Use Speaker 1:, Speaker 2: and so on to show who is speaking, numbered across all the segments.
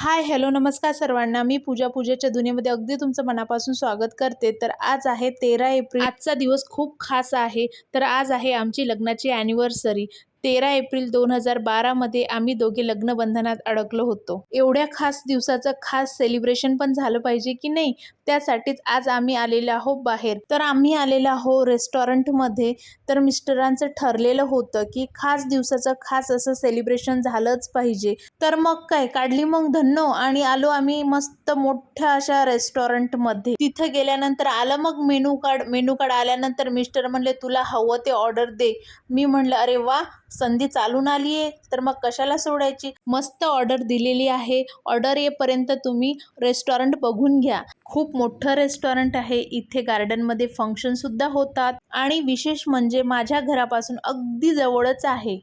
Speaker 1: Hi hello नमस्कार सर्वांना. मी पूजा पूजेच्या दुनियेमध्ये अगदी तुमचं मनापासून स्वागत करते. तर आज आहे तेरा एप्रिल. आजचा दिवस खूप खास आहे. तर आज आहे आमची लग्नाची ॲनिव्हर्सरी तेरा एप्रिल दोन हजार बारामध्ये आम्ही दोघे लग्नबंधनात अडकलो होतो. एवढ्या खास दिवसाचं खास सेलिब्रेशन पण झालं पाहिजे की नाही त्यासाठीच आज आम्ही आलेलो आहोत बाहेर. तर आम्ही आलेलो आहो रेस्टॉरंटमध्ये तर मिस्टरांचं ठरलेलं होतं की खास दिवसाचं खास असं सेलिब्रेशन झालंच पाहिजे. तर मग काय? काढली मग धन्नो आणि आलो आम्ही मस्त मोठ्या अशा रेस्टॉरंटमध्ये तिथं गेल्यानंतर आलं मग मेनू कार्ड मेनू कार्ड आल्यानंतर मिस्टर म्हणले तुला हवं ते ऑर्डर दे. मी म्हणलं अरे वा संधी चालून आली आहे तर मग कशाला सोडायची? मस्त ऑर्डर दिलेली आहे. ऑर्डर येईपर्यंत तुम्ही रेस्टॉरंट बघून घ्या. खूप मोठं रेस्टॉरंट आहे. इथे गार्डनमध्ये फंक्शनसुद्धा होतात. आणि विशेष म्हणजे माझ्या घरापासून अगदी जवळच आहे.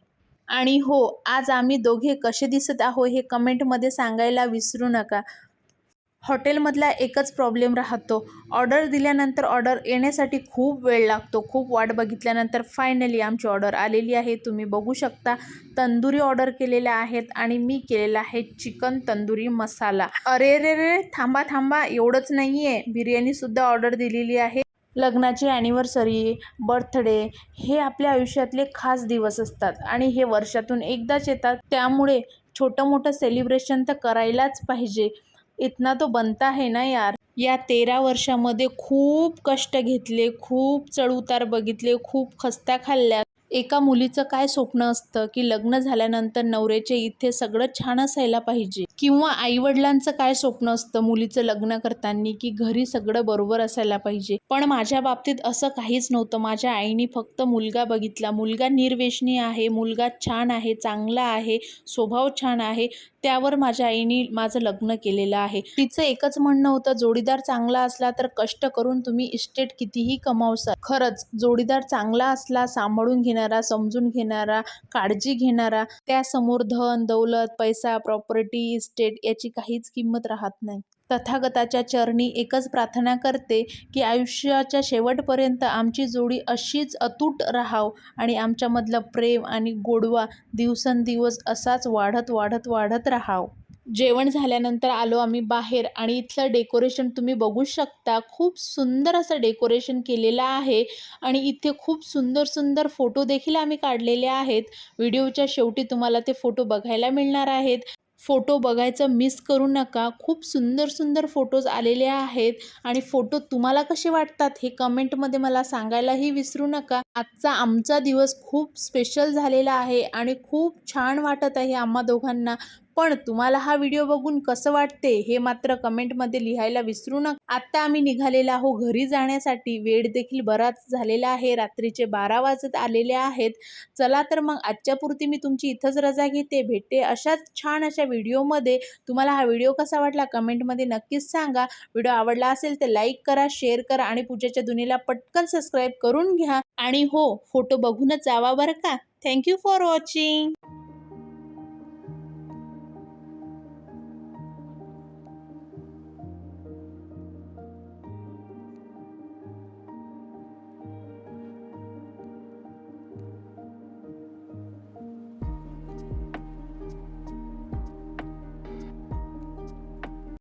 Speaker 1: आणि हो आज आम्ही दोघे कसे दिसत आहो हे कमेंटमध्ये सांगायला विसरू नका. हॉटेलमधला एकच प्रॉब्लेम राहतो. ऑर्डर दिल्यानंतर ऑर्डर येण्यासाठी खूप वेळ लागतो. खूप वाट बघितल्यानंतर फायनली आमची ऑर्डर आलेली आहे. तुम्ही बघू शकता तंदुरी ऑर्डर केलेल्या आहेत आणि मी केलेला आहे चिकन तंदुरी मसाला. अरे रे रे थांबा थांबा एवढंच नाही आहे बिर्याणीसुद्धा ऑर्डर दिलेली आहे. लग्नाची ॲनिव्हर्सरी बर्थडे हे आपल्या आयुष्यातले खास दिवस असतात आणि हे वर्षातून एकदाच येतात. त्यामुळे छोटं मोठं सेलिब्रेशन तर करायलाच पाहिजे. इतना तो बनता है ना यार. या तेरा वर्षामध्ये खूप कष्ट घेतले खूप चढउतार बघितले खूप खस्त्या खाल्ल्या. एका मुलीचं काय स्वप्न असतं की लग्न झाल्यानंतर नवऱ्याचे इथे सगळं छान असायला पाहिजे. किंवा आईवडिलांचं काय स्वप्न असतं मुलीचं लग्न करताना की घरी सगळं बरोबर असायला पाहिजे. पण माझ्या बाबतीत असं काहीच नव्हतं. माझ्या आईने फक्त मुलगा बघितला. मुलगा निर्वेशनी आहे मुलगा छान आहे चांगला आहे स्वभाव छान आहे. त्यावर माझ्या आईने माझं लग्न केलेलं आहे. तिचं एकच म्हणणं होतं जोडीदार चांगला असला तर कष्ट करून तुम्ही इस्टेट कितीही कमावसाल. खरंच जोडीदार चांगला असला सांभाळून घेणारा समजून घेणारा काळजी घेणारा त्यासमोर धन दौलत पैसा प्रॉपर्टी इस्टेट याची काहीच किंमत राहत नाही. तथागताच्या चरणी एकच प्रार्थना करते की आयुष्याच्या शेवटपर्यंत आमची जोडी अशीच अतूट राहाव आणि आमच्यामधलं प्रेम आणि गोडवा दिवसेंदिवस असाच वाढत वाढत वाढत राहाव. जेवण झाल्यानंतर आलो आम्ही बाहेर आणि इथलं डेकोरेशन तुम्ही बघू शकता. खूप सुंदर असं डेकोरेशन केलेलं आहे आणि इथे खूप सुंदर सुंदर फोटो देखील आम्ही काढलेले आहेत. व्हिडिओच्या शेवटी तुम्हाला ते फोटो बघायला मिळणार आहेत. फोटो बघायचं मिस करू नका. खूप सुंदर सुंदर फोटोज आलेले आहेत. आणि फोटो तुम्हाला कसे वाटतात हे कमेंटमध्ये मला सांगायलाही विसरू नका. आजचा आमचा दिवस खूप स्पेशल झालेला आहे आणि खूप छान वाटत आहे आम्हा दोघांना. पण तुम्हाला हा व्हिडिओ बघून कसं वाटते हे मात्र कमेंटमध्ये लिहायला विसरू नका. आत्ता आम्ही निघालेला आहो घरी जाण्यासाठी. वेळ देखील बराच झालेला आहे. रात्रीचे बारा वाजत आलेले आहेत. चला तर मग आजच्यापुरती मी तुमची इथंच रजा घेते. भेटते अशाच छान अशा व्हिडिओमध्ये. तुम्हाला हा व्हिडिओ कसा वाटला कमेंटमध्ये नक्कीच सांगा. व्हिडिओ आवडला असेल तर लाईक करा शेअर करा आणि पूजेच्या दुनियेला पटकन सबस्क्राईब करून घ्या. आणि हो फोटो बघूनच जावा बरं का. Thank you for watching.